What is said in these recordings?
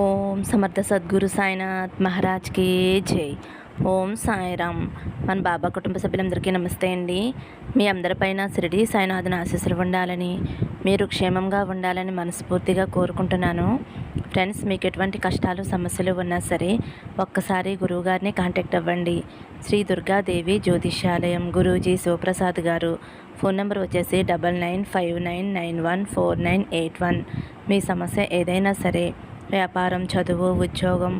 ఓం సమర్థ సద్గురు సాయినాథ్ మహారాజ్కి జై. ఓం సాయిరామ్. మన బాబా కుటుంబ సభ్యులందరికీ నమస్తే అండి. మీ అందరిపైన షిరిడి సాయినాథుని ఆశీస్సులు ఉండాలని మీరు క్షేమంగా ఉండాలని మనస్ఫూర్తిగా కోరుకుంటున్నాను. ఫ్రెండ్స్ మీకు ఎటువంటి కష్టాలు సమస్యలు ఉన్నా సరే ఒక్కసారి గురువుగారిని కాంటాక్ట్ అవ్వండి. శ్రీ దుర్గాదేవి జ్యోతిష్యాలయం గురూజీ శివప్రసాద్ గారు. ఫోన్ నెంబర్ వచ్చేసి double nine five nine nine one four nine eight one. మీ సమస్య ఏదైనా సరే వ్యాపారం చదువు ఉద్యోగం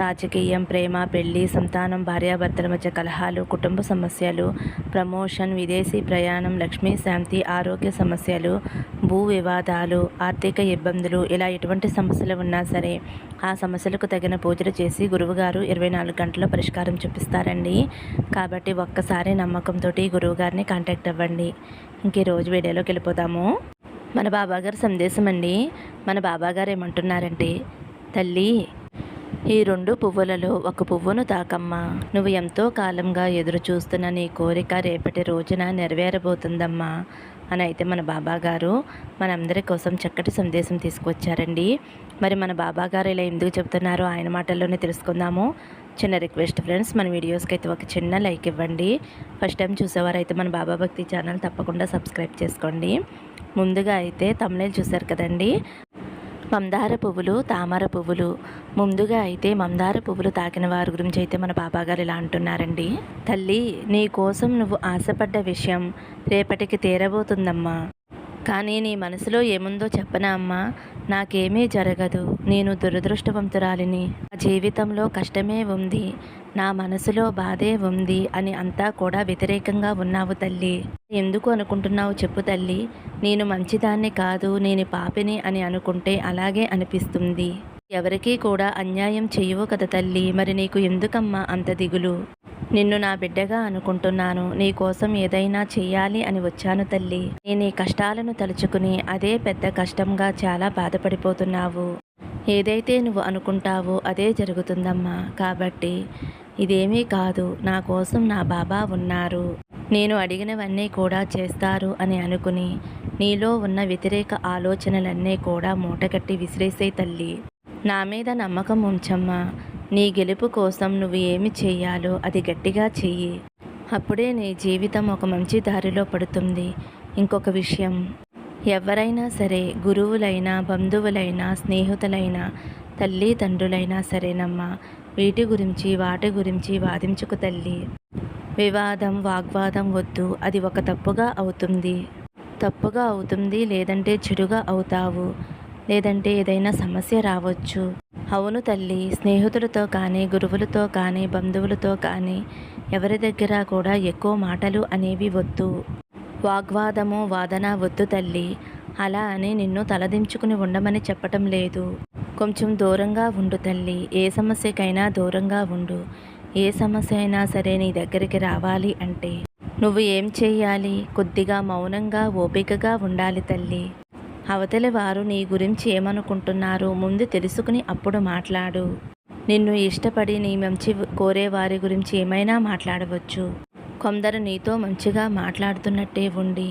రాజకీయం ప్రేమ పెళ్ళి సంతానం భార్యాభర్తల మధ్య కలహాలు కుటుంబ సమస్యలు ప్రమోషన్ విదేశీ ప్రయాణం లక్ష్మీ శాంతి ఆరోగ్య సమస్యలు భూ వివాదాలు ఆర్థిక ఇబ్బందులు ఇలా ఎటువంటి సమస్యలు ఉన్నా సరే ఆ సమస్యలకు తగిన పూజలు చేసి గురువుగారు ఇరవై నాలుగు గంటల పరిష్కారం చూపిస్తారండి. కాబట్టి ఒక్కసారి నమ్మకంతో గురువుగారిని కాంటాక్ట్ అవ్వండి. ఇంక ఈ రోజు వీడియోలోకి వెళ్ళిపోదాము. మన బాబాగారు సందేశం అండి మన బాబాగారు ఏమంటున్నారంటే తల్లి ఈ రెండు పువ్వులలో ఒక పువ్వును తాకమ్మా. నువ్వు ఎంతో కాలంగా ఎదురు చూస్తున్న నీ కోరిక రేపటి రోజున నెరవేరబోతుందమ్మా. అని అయితే మన బాబాగారు మనందరి కోసం చక్కటి సందేశం తీసుకొచ్చారండి. మరి మన బాబాగారు ఇలా ఎందుకు చెప్తున్నారో ఆయన మాటల్లోనే తెలుసుకుందాము. చిన్న రిక్వెస్ట్ ఫ్రెండ్స్ మన వీడియోస్కి అయితే ఒక చిన్న లైక్ ఇవ్వండి. ఫస్ట్ టైం చూసేవారైతే మన బాబా భక్తి ఛానల్ తప్పకుండా సబ్స్క్రైబ్ చేసుకోండి. ముందుగా అయితే తమిళ చూసారు కదండి? మందార పువ్వులు తామర పువ్వులు. ముందుగా అయితే మందార పువ్వులు తాకిన వారి గురించి అయితే మన బాబాగారు ఇలా అంటున్నారండి. తల్లి నీ కోసం నువ్వు ఆశపడ్డ విషయం రేపటికి తీరబోతుందమ్మా. కానీ నీ మనసులో ఏముందో చెప్పనా అమ్మా? నాకేమీ జరగదు. నేను దురదృష్టవంతురాలిని. నా జీవితంలో కష్టమే ఉంది. నా మనసులో బాధే ఉంది అని అంతా కూడా వ్యతిరేకంగా ఉన్నావు తల్లి. ఎందుకు అనుకుంటున్నావు చెప్పు తల్లి. నేను మంచిదాన్ని కాదు నేను పాపిని అని అనుకుంటే అలాగే అనిపిస్తుంది. ఎవరికీ కూడా అన్యాయం చేయవు కదా తల్లి. మరి నీకు ఎందుకమ్మా అంత దిగులు? నిన్ను నా బిడ్డగా అనుకుంటున్నాను. నీ కోసం ఏదైనా చేయాలి అని వచ్చాను తల్లి. నేను నీ కష్టాలను తలుచుకుని అదే పెద్ద కష్టంగా చాలా బాధపడిపోతున్నావు. ఏదైతే నువ్వు అనుకుంటావో అదే జరుగుతుందమ్మా. కాబట్టి ఇదేమీ కాదు. నా కోసం నా బాబా ఉన్నారు. నేను అడిగినవన్నీ కూడా చేస్తారు అని అనుకుని నీలో ఉన్న వ్యతిరేక ఆలోచనలన్నీ కూడా మూటగట్టి విసిరేసే తల్లి. నా మీద నమ్మకం ఉంచమ్మా. నీ గెలుపు కోసం నువ్వు ఏమి చెయ్యాలో అది గట్టిగా చెయ్యి. అప్పుడే నీ జీవితం ఒక మంచి దారిలో పడుతుంది. ఇంకొక విషయం. ఎవరైనా సరే గురువులైనా బంధువులైనా స్నేహితులైనా తల్లి తండ్రులైనా సరేనమ్మా. వీటి గురించి వాటి గురించి వాదించుకు తల్లి. వివాదం వాగ్వాదం వద్దు. అది ఒక తప్పుగా అవుతుంది. తప్పుగా అవుతుంది లేదంటే చెడుగా అవుతావు. లేదంటే ఏదైనా సమస్య రావచ్చు. అవును తల్లి స్నేహితులతో కానీ గురువులతో కానీ బంధువులతో కానీ ఎవరి దగ్గర కూడా ఎక్కువ మాటలు అనేవి వద్దు. వాగ్వాదము వాదన వద్దు తల్లి. అలా అని నిన్ను తలదించుకుని ఉండమని చెప్పటం లేదు. కొంచెం దూరంగా ఉండు తల్లి. ఏ సమస్యకైనా దూరంగా ఉండు. ఏ సమస్య అయినా సరే నీ దగ్గరికి రావాలి అంటే. నువ్వు ఏం చేయాలి కొద్దిగా మౌనంగా ఓపికగా ఉండాలి తల్లి. అవతలి వారు నీ గురించి ఏమనుకుంటున్నారో ముందు తెలుసుకుని అప్పుడు మాట్లాడు. నిన్ను ఇష్టపడి నీ మంచి కోరే వారి గురించి ఏమైనా మాట్లాడవచ్చు. కొందరు నీతో మంచిగా మాట్లాడుతున్నట్టే ఉండి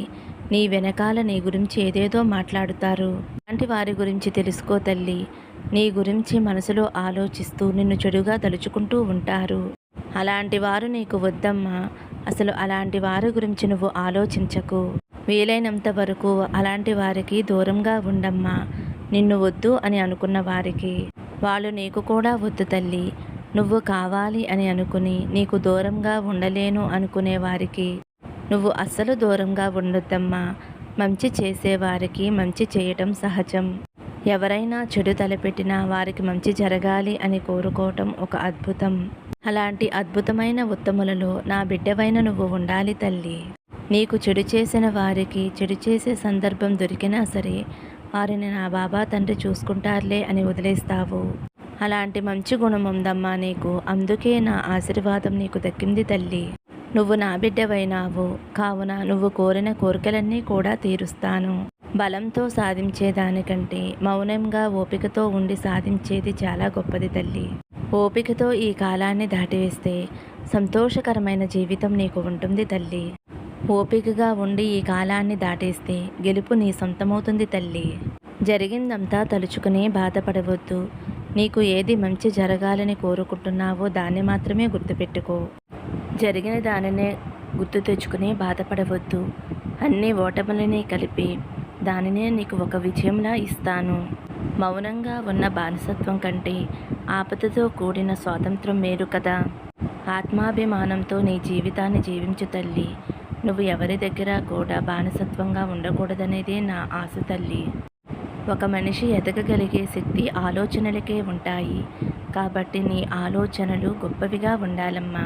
నీ వెనకాల నీ గురించి ఏదేదో మాట్లాడుతారు. అలాంటి వారి గురించి తెలుసుకో తల్లి. నీ గురించి మనసులో ఆలోచిస్తూ నిన్ను చెడుగా తలుచుకుంటూ ఉంటారు. అలాంటి వారు నీకు వద్దమ్మా. అసలు అలాంటి వారి గురించి నువ్వు ఆలోచించకు. వీలైనంత వరకు అలాంటి వారికి దూరంగా ఉండమ్మా. నిన్ను వద్దు అని అనుకున్న వారికి. వాళ్ళు నీకు కూడా వద్దు తల్లి. నువ్వు కావాలి అని అనుకుని నీకు దూరంగా ఉండలేను అనుకునే వారికి. నువ్వు అస్సలు దూరంగా ఉండొద్దమ్మా. మంచి చేసేవారికి మంచి చేయటం సహజం. ఎవరైనా చెడు తలపెట్టినా వారికి మంచి జరగాలి అని కోరుకోవటం ఒక అద్భుతం. అలాంటి అద్భుతమైన ఉత్తములలో నా బిడ్డవైన నువ్వు ఉండాలి తల్లి. నీకు చెడు చేసిన వారికి చెడు చేసే సందర్భం దొరికినా సరే వారిని నా బాబా తండ్రి చూసుకుంటారులే అని వదిలేస్తావు. అలాంటి మంచి గుణం ఉందమ్మా నీకు. అందుకే నా ఆశీర్వాదం నీకు దక్కింది తల్లి. నువ్వు నా బిడ్డవైనావు. కావున నువ్వు కోరిన కోరికలన్నీ కూడా తీరుస్తాను. బలంతో సాధించేదానికంటే మౌనంగా ఓపికతో ఉండి సాధించేది చాలా గొప్పది తల్లి. ఓపికతో ఈ కాలాన్ని దాటివేస్తే సంతోషకరమైన జీవితం నీకు ఉంటుంది తల్లి. ఓపికగా ఉండి ఈ కాలాన్ని దాటేస్తే గెలుపు నీ సొంతమవుతుంది తల్లి. జరిగిందంతా తలుచుకునే బాధపడవద్దు. నీకు ఏది మంచి జరగాలని కోరుకుంటున్నావో దాన్ని మాత్రమే గుర్తుపెట్టుకో. జరిగిన దానినే గుర్తు తెచ్చుకుని బాధపడవద్దు. అన్ని ఓటములని కలిపి దానినే నీకు ఒక విజయంలా ఇస్తాను. మౌనంగా ఉన్న బానిసత్వం కంటే ఆపదతో కూడిన స్వాతంత్రం మేరు కదా. ఆత్మాభిమానంతో నీ జీవితాన్ని జీవించు తల్లి. నువ్వు ఎవరి దగ్గర కూడా బానిసత్వంగా ఉండకూడదనేదే నా ఆశ తల్లి. ఒక మనిషి ఎదగగలిగే శక్తి ఆలోచనలకే ఉంటాయి. కాబట్టి నీ ఆలోచనలు గొప్పవిగా ఉండాలమ్మా.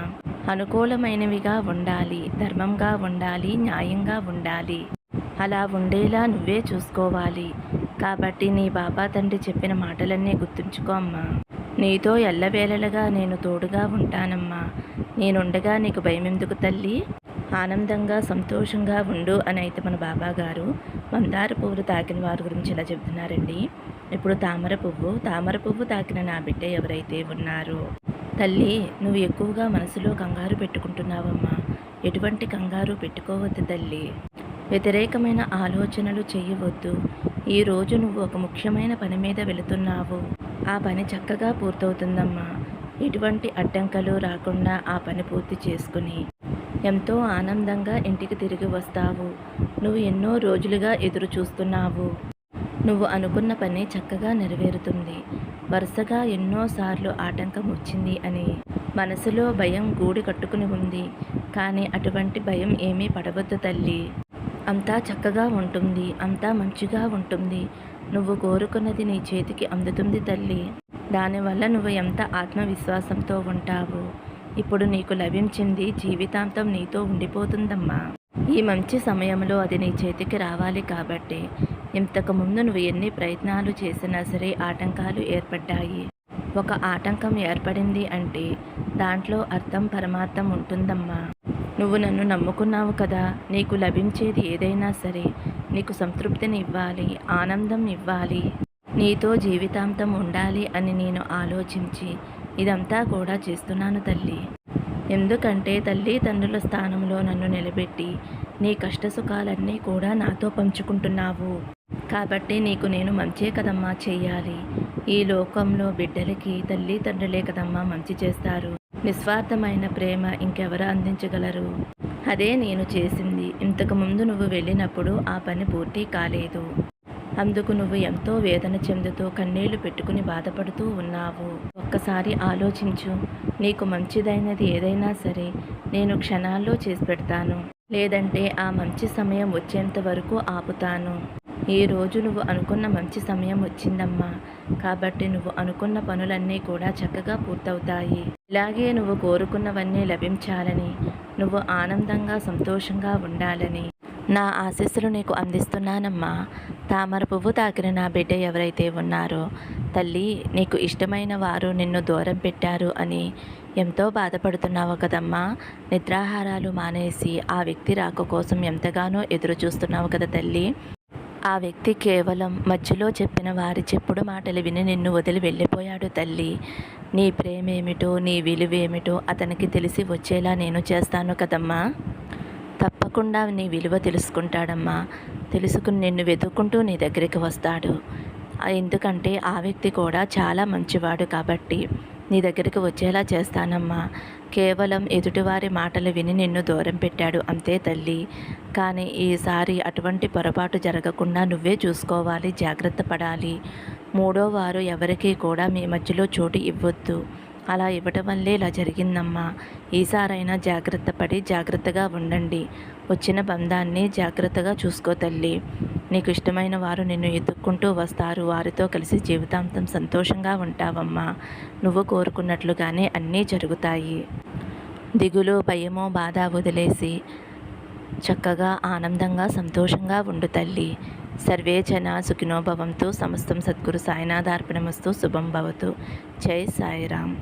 అనుకూలమైనవిగా ఉండాలి ధర్మంగా ఉండాలి న్యాయంగా ఉండాలి. అలా ఉండేలా నువ్వే చూసుకోవాలి. కాబట్టి నీ బాబా తండ్రి చెప్పిన మాటలన్నీ గుర్తుంచుకో అమ్మా. నీతో ఎల్లవేళలుగా నేను తోడుగా ఉంటానమ్మా. నేనుండగా నీకు భయం ఎందుకు తల్లి? ఆనందంగా సంతోషంగా ఉండు అని అయితే మన బాబా గారు మందార పువ్వులు తాకిన వారి గురించి ఇలా చెబుతున్నారండి. ఇప్పుడు తామర పువ్వు తామర పువ్వు తాకిన నా బిడ్డ ఎవరైతే ఉన్నారో? తల్లి నువ్వు ఎక్కువగా మనసులో కంగారు పెట్టుకుంటున్నావమ్మా. ఎటువంటి కంగారు పెట్టుకోవద్దు తల్లి. వ్యతిరేకమైన ఆలోచనలు చేయవద్దు. ఈరోజు నువ్వు ఒక ముఖ్యమైన పని మీద వెళుతున్నావు. ఆ పని చక్కగా పూర్తవుతుందమ్మా. ఎటువంటి అడ్డంకలు రాకుండా ఆ పని పూర్తి చేసుకుని. ఎంతో ఆనందంగా ఇంటికి తిరిగి వస్తావు. నువ్వు ఎన్నో రోజులుగా ఎదురు చూస్తున్నావు నువ్వు అనుకున్న పని చక్కగా నెరవేరుతుంది. వరుసగా ఎన్నోసార్లు ఆటంకం వచ్చింది అని. మనసులో భయం గూడి కట్టుకుని ఉంది. కానీ అటువంటి భయం ఏమీ పడవద్దు తల్లి. అంతా చక్కగా ఉంటుంది అంతా మంచిగా ఉంటుంది. నువ్వు కోరుకున్నది నీ చేతికి అందుతుంది తల్లి. దానివల్ల నువ్వు ఎంత ఆత్మవిశ్వాసంతో ఉంటావు? ఇప్పుడు నీకు లభించింది జీవితాంతం నీతో ఉండిపోతుందమ్మా. ఈ మంచి సమయంలో అది నీ చేతికి రావాలి కాబట్టి ఇంతకు ముందు నువ్వు ఎన్ని ప్రయత్నాలు చేసినా సరే ఆటంకాలు ఏర్పడ్డాయి. ఒక ఆటంకం ఏర్పడింది అంటే దాంట్లో అర్థం పరమార్థం ఉంటుందమ్మా. నువ్వు నన్ను నమ్ముకున్నావు కదా. నీకు లభించేది ఏదైనా సరే. నీకు సంతృప్తిని ఇవ్వాలి ఆనందం ఇవ్వాలి. నీతో జీవితాంతం ఉండాలి అని నేను ఆలోచించి ఇదంతా కూడా చేస్తున్నాను తల్లి. ఎందుకంటే తల్లి తండ్రుల స్థానంలో నన్ను నిలబెట్టి నీ కష్టసుఖాలన్నీ కూడా నాతో పంచుకుంటున్నావు. కాబట్టి నీకు నేను మంచే కదమ్మా చెయ్యాలి ఈ లోకంలో బిడ్డలకి తల్లి తండ్రులే కదమ్మా మంచి చేస్తారు. నిస్వార్థమైన ప్రేమ ఇంకెవరు అందించగలరు? అదే నేను చేసింది. ఇంతకు ముందు నువ్వు వెళ్ళినప్పుడు ఆ పని పూర్తి కాలేదు. అందుకు నువ్వు ఎంతో వేదన చెందుతూ కన్నీళ్ళు పెట్టుకుని బాధపడుతూ ఉన్నావు. ఒక్కసారి ఆలోచించు. నీకు మంచిదైనది ఏదైనా సరే నేను క్షణాల్లో చేసి పెడతాను. లేదంటే ఆ మంచి సమయం వచ్చేంత వరకు ఆపుతాను. ఈ రోజు నువ్వు అనుకున్న మంచి సమయం వచ్చిందమ్మా. కాబట్టి నువ్వు అనుకున్న పనులన్నీ కూడా చక్కగా పూర్తవుతాయి. ఇలాగే నువ్వు కోరుకున్నవన్నీ లభించాలని నువ్వు ఆనందంగా సంతోషంగా ఉండాలని నా ఆశీస్సులు నీకు అందిస్తున్నానమ్మా. తామర పువ్వు తాకిన నా బిడ్డ ఎవరైతే ఉన్నారో తల్లి నీకు ఇష్టమైన వారు నిన్ను దూరం పెట్టారు అని ఎంతో బాధపడుతున్నావు కదమ్మా. నిద్రాహారాలు మానేసి ఆ వ్యక్తి రాక కోసం ఎంతగానో ఎదురు చూస్తున్నావు కదా తల్లి. ఆ వ్యక్తి కేవలం మధ్యలో చెప్పిన వారి చెప్పుడు మాటలు విని నిన్ను వదిలి వెళ్ళిపోయాడు తల్లి. నీ ప్రేమేమిటో నీ విలువేమిటో అతనికి తెలిసి వచ్చేలా నేను చేస్తాను కదమ్మా. తప్పకుండా నీ విలువ తెలుసుకుంటాడమ్మా. తెలుసుకుని నిన్ను వెతుక్కుంటూ నీ దగ్గరికి వస్తాడు. ఎందుకంటే ఆ వ్యక్తి కూడా చాలా మంచివాడు కాబట్టి. నీ దగ్గరికి వచ్చేలా చేస్తానమ్మా. కేవలం ఎదుటివారి మాటలు విని నిన్ను దూరం పెట్టాడు అంతే తల్లి. కానీ ఈసారి అటువంటి పొరపాటు జరగకుండా నువ్వే చూసుకోవాలి జాగ్రత్త పడాలి. మూడో వారు ఎవరికీ కూడా మీ మధ్యలో చోటు ఇవ్వద్దు. అలా ఇవ్వటం వల్లే ఇలా జరిగిందమ్మా. ఈసారైనా జాగ్రత్త పడి జాగ్రత్తగా ఉండండి. వచ్చిన బంధాన్ని జాగ్రత్తగా చూసుకో తల్లి. నీకు ఇష్టమైన వారు నిన్ను ఎదుక్కుంటూ వస్తారు. వారితో కలిసి జీవితాంతం సంతోషంగా ఉంటావమ్మా. నువ్వు కోరుకున్నట్లుగానే అన్నీ జరుగుతాయి. దిగులు భయమో బాధ వదిలేసి చక్కగా ఆనందంగా సంతోషంగా ఉండు తల్లి. సర్వే జన సుఖినోభవంతో సమస్తం సద్గురు సాయినాథార్పణమస్తు శుభం భవతు. జై సాయిరామ్.